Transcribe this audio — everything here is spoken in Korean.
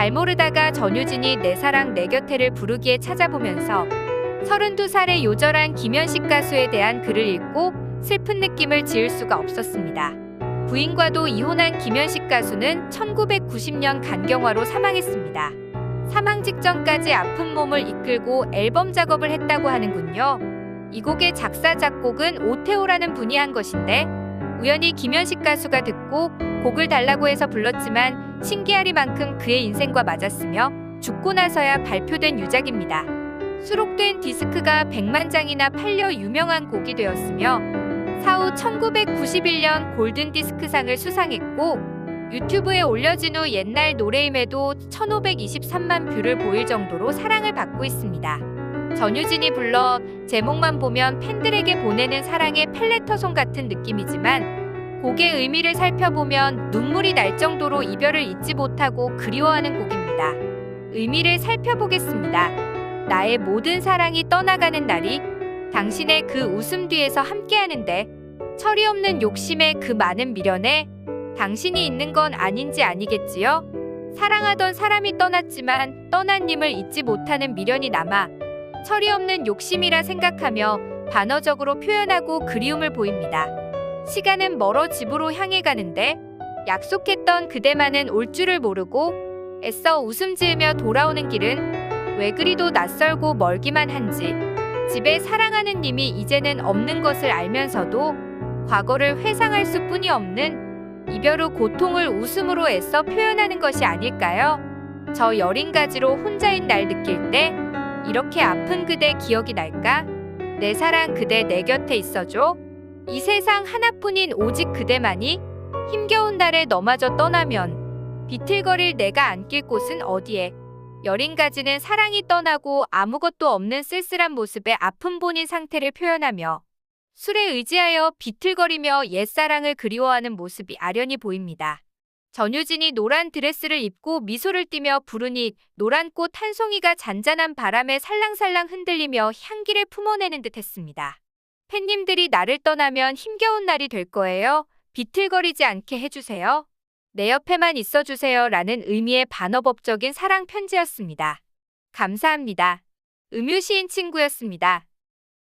잘 모르다가 전유진이 내 사랑 내 곁에를 부르기에 찾아보면서 32살의 요절한 김현식 가수에 대한 글을 읽고 슬픈 느낌을 지을 수가 없었습니다. 부인과도 이혼한 김현식 가수는 1990년 간경화로 사망했습니다. 사망 직전까지 아픈 몸을 이끌고 앨범 작업을 했다고 하는군요. 이 곡의 작사 작곡은 오태오라는 분이 한 것인데 우연히 김현식 가수가 듣고 곡을 달라고 해서 불렀지만 신기하리만큼 그의 인생과 맞았으며 죽고 나서야 발표된 유작입니다. 수록된 디스크가 100만 장이나 팔려 유명한 곡이 되었으며 사후 1991년 골든 디스크상을 수상했고 유튜브에 올려진 후 옛날 노래임에도 1523만 뷰를 보일 정도로 사랑을 받고 있습니다. 전유진이 불러 제목만 보면 팬들에게 보내는 사랑의 펠레터송 같은 느낌이지만 곡의 의미를 살펴보면 눈물이 날 정도로 이별을 잊지 못하고 그리워하는 곡입니다. 의미를 살펴보겠습니다. 나의 모든 사랑이 떠나가는 날이 당신의 그 웃음 뒤에서 함께하는데 철이 없는 욕심에 그 많은 미련에 당신이 있는 건 아닌지 아니겠지요? 사랑하던 사람이 떠났지만 떠난 님을 잊지 못하는 미련이 남아 철이 없는 욕심이라 생각하며 반어적으로 표현하고 그리움을 보입니다. 시간은 멀어 집으로 향해 가는데 약속했던 그대만은 올 줄을 모르고 애써 웃음 지으며 돌아오는 길은 왜 그리도 낯설고 멀기만 한지 집에 사랑하는 님이 이제는 없는 것을 알면서도 과거를 회상할 수뿐이 없는 이별 후 고통을 웃음으로 애써 표현하는 것이 아닐까요? 저 여린 가지로 혼자인 날 느낄 때 이렇게 아픈 그대 기억이 날까? 내 사랑 그대 내 곁에 있어줘. 이 세상 하나뿐인 오직 그대만이 힘겨운 날에 너마저 떠나면 비틀거릴 내가 안길 곳은 어디에? 여린 가지는 사랑이 떠나고 아무것도 없는 쓸쓸한 모습에 아픈 본인 상태를 표현하며 술에 의지하여 비틀거리며 옛사랑을 그리워하는 모습이 아련히 보입니다. 전유진이 노란 드레스를 입고 미소를 띠며 부르니 노란 꽃 한 송이가 잔잔한 바람에 살랑살랑 흔들리며 향기를 품어내는 듯 했습니다. 팬님들이 나를 떠나면 힘겨운 날이 될 거예요. 비틀거리지 않게 해주세요. 내 옆에만 있어주세요. 라는 의미의 반어법적인 사랑 편지였습니다. 감사합니다. 음유시인 친구였습니다.